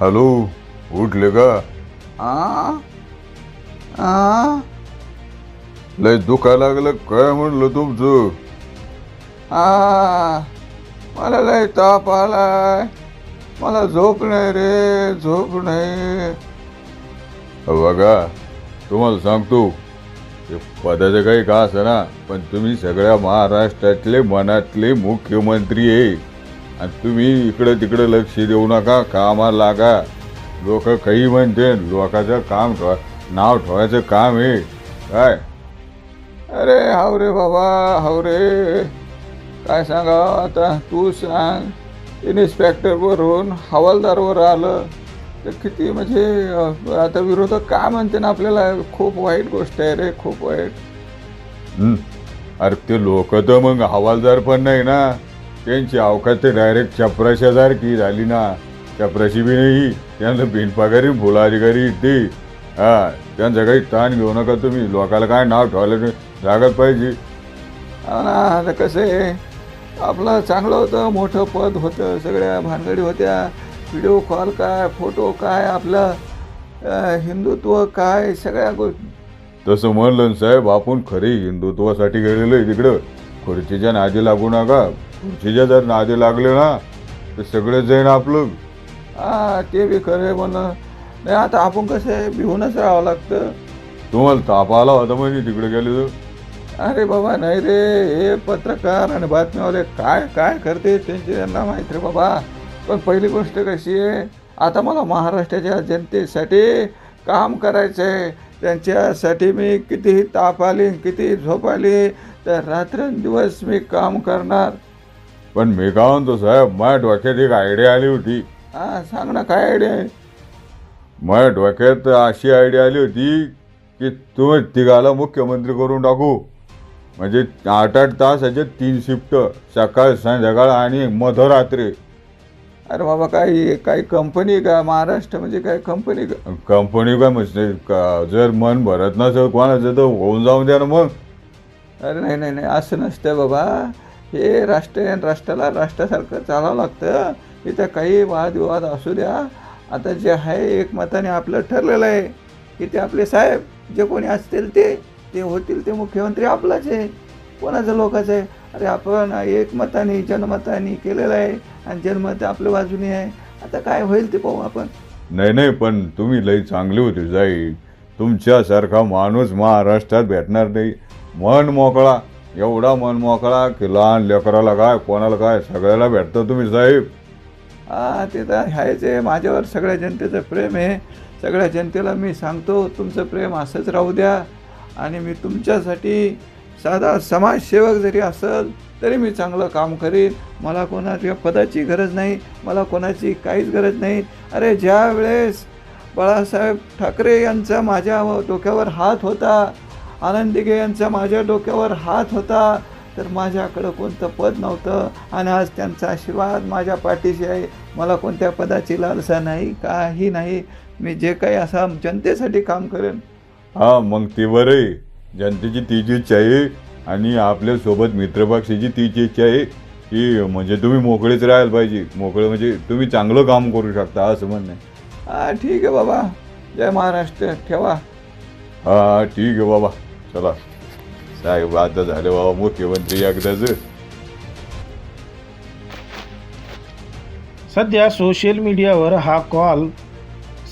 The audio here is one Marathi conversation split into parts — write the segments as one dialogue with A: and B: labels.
A: हॅलो उठले का?
B: आ? आ?
A: लय दुखायला लागलं काय म्हणलं तुमचं?
B: आ? मला लय ताप आलाय. मला झोप नाही रे झोप नाही.
A: बघा तुम्हाला सांगतो ते पदाचं काही का ना पण तुम्ही सगळ्या महाराष्ट्रातले मनातले मुख्यमंत्री आहे. आणि तुम्ही इकडं तिकडं लक्ष देऊ नका कामाला लागा. लोक काही म्हणते लोकांचं काम ठेवा नाव ठेवायचं काम आहे. काय?
B: अरे हाव रे बाबा हाव रे. काय सांगा आता? तू सांग. इन्स्पेक्टरवरून हवालदारवर आलं. तर किती म्हणजे आता विरोधक काय म्हणते ना आपल्याला? खूप वाईट गोष्ट आहे रे खूप वाईट.
A: अरे ते लोक तर मग हवालदार पण नाही ना. त्यांची अवकाश ते डायरेक्ट चपराशासारखी झाली ना. चपराशी बी नाही त्यांना बिनपागारी भोला अधिकारी ते. हा त्यांचा काही ताण घेऊ नका तुम्ही. लोकाला काय नाव ठेवायला लागत पाहिजे.
B: हा आता कसं आहे आपलं चांगलं होतं मोठं पद होतं सगळ्या भानगडी होत्या. व्हिडिओ कॉल काय फोटो काय आपलं हिंदुत्व काय सगळ्या गोष्टी.
A: तसं म्हणलं साहेब आपण खरे हिंदुत्वासाठी गेलेलो आहे तिकडं. खुर्चीच्या नादी लागू नका. खुर्चीच्या जर नादी लागले ना तर सगळं जाईन आपलं
B: हा ते बी खरं आहे म्हणून नाही आता आपण कसं आहे भिवूनच राहावं लागतं.
A: तुम्हाला ताप आला होता म्हणजे तिकडे गेले तर?
B: अरे बाबा नाही रे हे पत्रकार आणि बातम्यावाले काय काय करते त्यांचे त्यांना माहीत रे बाबा. पण पहिली गोष्ट कशी आहे आता मला महाराष्ट्राच्या जनतेसाठी काम करायचं आहे त्यांच्यासाठी मी कितीही ताप आली किती झोप आली तर रात्रंदिवस मी काम करणार.
A: पण मी काय म्हणतो साहेब माझ्या डोक्यात एक आयडिया आली होती.
B: हां सांग ना काय आयडिया आहे?
A: माझ्या डोक्यात अशी आयडिया आली होती की तुम्ही तिघाला मुख्यमंत्री करून टाकू. म्हणजे आठ आठ तासाचे तीन शिफ्ट सकाळ संध्याकाळ आणि मध्यरात्री.
B: अरे बाबा काय काही कंपनी का महाराष्ट्र म्हणजे काय कंपनी का?
A: कंपनी काय म्हणजे का- जर मन भरत नसेल कोणाचं तर होऊन जाऊन द्या ना मग.
B: अरे नाही नाही नाही असं नसतं बाबा. हे राष्ट्र राष्ट्राला राष्ट्रासारखं चालावं लागतं. इथं काही वादविवाद असू द्या. आता जे आहे एकमताने आपलं ठरलेलं आहे. की ते आपले साहेब जे कोणी असतील ते ते होतील ते मुख्यमंत्री आपलाच आहे. कोणाचं लोकांचं आहे? अरे आपण एकमताने जनमताने केलेलं आहे आणि जनमत आपल्या बाजूने आहे. आता काय होईल ते पाहू आपण.
A: नाही नाही पण तुम्ही लई चांगली होती जाई. तुमच्यासारखा माणूस महाराष्ट्रात भेटणार नाही. मन मोकळा. एवढा मन मोकळा की लहान लेकराला काय कोणाला काय सगळ्याला भेटतं तुम्ही साहेब
B: हा ते तर आहेच आहे. माझ्यावर सगळ्या जनतेचं प्रेम आहे. सगळ्या जनतेला मी सांगतो तुमचं प्रेम असंच राहू द्या. आणि मी तुमच्यासाठी साधा समाजसेवक जरी असेल तरी मी चांगलं काम करीन. मला कोणाच्या पदाची गरज नाही मला कोणाची काहीच गरज नाही. अरे ज्या वेळेस बाळासाहेब ठाकरे यांचा माझ्या डोक्यावर हात होता आनंदिगे यांचा माझ्या डोक्यावर हात होता तर माझ्याकडं कोणतं पद नव्हतं. आणि आज त्यांचा आशीर्वाद माझ्या पाठीशी आहे. मला कोणत्या पदाची लालसा नाही काही नाही. मी जे काही असा जनतेसाठी काम करेन.
A: हा मग ते बरं आहे. जनतेची तीच इच्छा आहे आणि आपल्यासोबत मित्रपक्षाची तीच इच्छा आहे की म्हणजे तुम्ही मोकळेच राहायला पाहिजे. मोकळे म्हणजे तुम्ही चांगलं काम करू शकता असं म्हणणं.
B: हा ठीक आहे बाबा. जय महाराष्ट्र. ठेवा.
A: हा ठीक आहे बाबा. चला. साहेब आता झाले बाबा मुख्यमंत्री एकदाच.
C: सध्या सोशल मीडियावर हा कॉल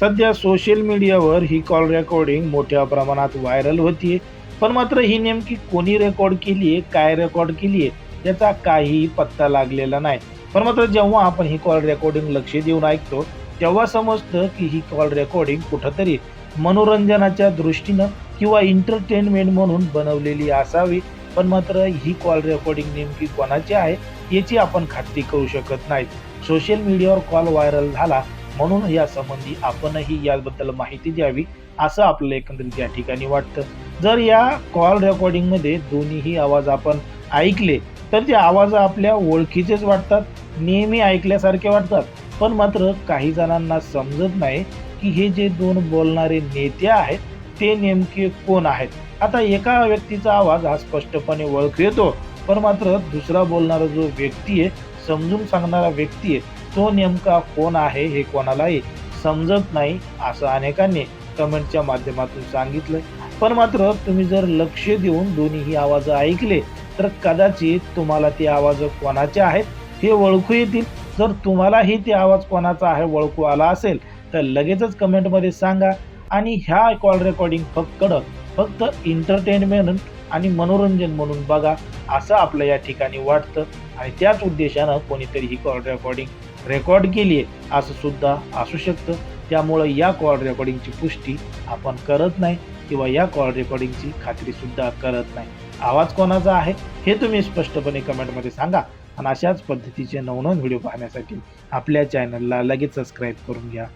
C: सध्या सोशल मीडियावर ही कॉल रेकॉर्डिंग मोठ्या प्रमाणात व्हायरल होतीये. पण मात्र ही नेमकी कोणी रेकॉर्ड केली आहे काय रेकॉर्ड केली आहे याचा काहीही पत्ता लागलेला नाही. पण मात्र जेव्हा आपण ही कॉल रेकॉर्डिंग लक्ष देऊन ऐकतो तेव्हा समजतं की ही कॉल रेकॉर्डिंग कुठंतरी मनोरंजनाच्या दृष्टीनं किंवा एंटरटेनमेंट म्हणून बनवलेली असावी. पण मात्र ही कॉल रेकॉर्डिंग नेमकी कोणाची आहे याची आपण खात्री करू शकत नाहीत. सोशल मीडियावर कॉल व्हायरल झाला म्हणून या संबंधी आपणही याबद्दल माहिती द्यावी. असं आपल्याला एकंदरीत या ठिकाणी वाटतं. जर या कॉल रेकॉर्डिंगमध्ये दोन्हीही आवाज आपण ऐकले तर ते आवाज आपल्या ओळखीचेच वाटतात नेहमी ऐकल्यासारखे वाटतात. पण मात्र काही जणांना समजत नाही की हे जे दोन बोलणारे नेते आहेत ते नेमके कोण आहेत? आता एका व्यक्तीचा आवाज हा स्पष्टपणे ओळखू येतो पण मात्र दुसरा बोलणारा जो व्यक्ती आहे समजून सांगणारा व्यक्ती आहे तो नेमका कोण आहे हे कोणालाही समजत नाही असं अनेकांनी कमेंटच्या माध्यमातून सांगितलं पण मात्र तुम्ही जर लक्ष देऊन दोन्हीही आवाज ऐकले तर कदाचित तुम्हाला ते आवाज कोणाचे आहेत हे ओळखू येतील. जर तुम्हालाही ते आवाज कोणाचा आहे ओळखू आला असेल तर लगेचच कमेंटमध्ये सांगा. आणि ह्या कॉल रेकॉर्डिंग फक्त फक्त एंटरटेनमेंट आणि मनोरंजन म्हणून बघा असं आपलं या ठिकाणी वाटतं. आणि त्याच उद्देशानं कोणीतरी ही कॉल रेकॉर्डिंग रेकॉर्ड केली आहे असं सुद्धा असू शकतं. त्यामुळं या कॉल रेकॉर्डिंगची पुष्टी आपण करत नाही किंवा या कॉल रेकॉर्डिंगची खात्री सुद्धा करत नाही. आवाज कोणाचा आहे हे तुम्ही स्पष्टपणे कमेंटमध्ये सांगा आणि अशाच पद्धतीचे नवनवीन व्हिडिओ पाहण्यासाठी आपल्या चॅनलला लगेच सबस्क्राईब करून घ्या.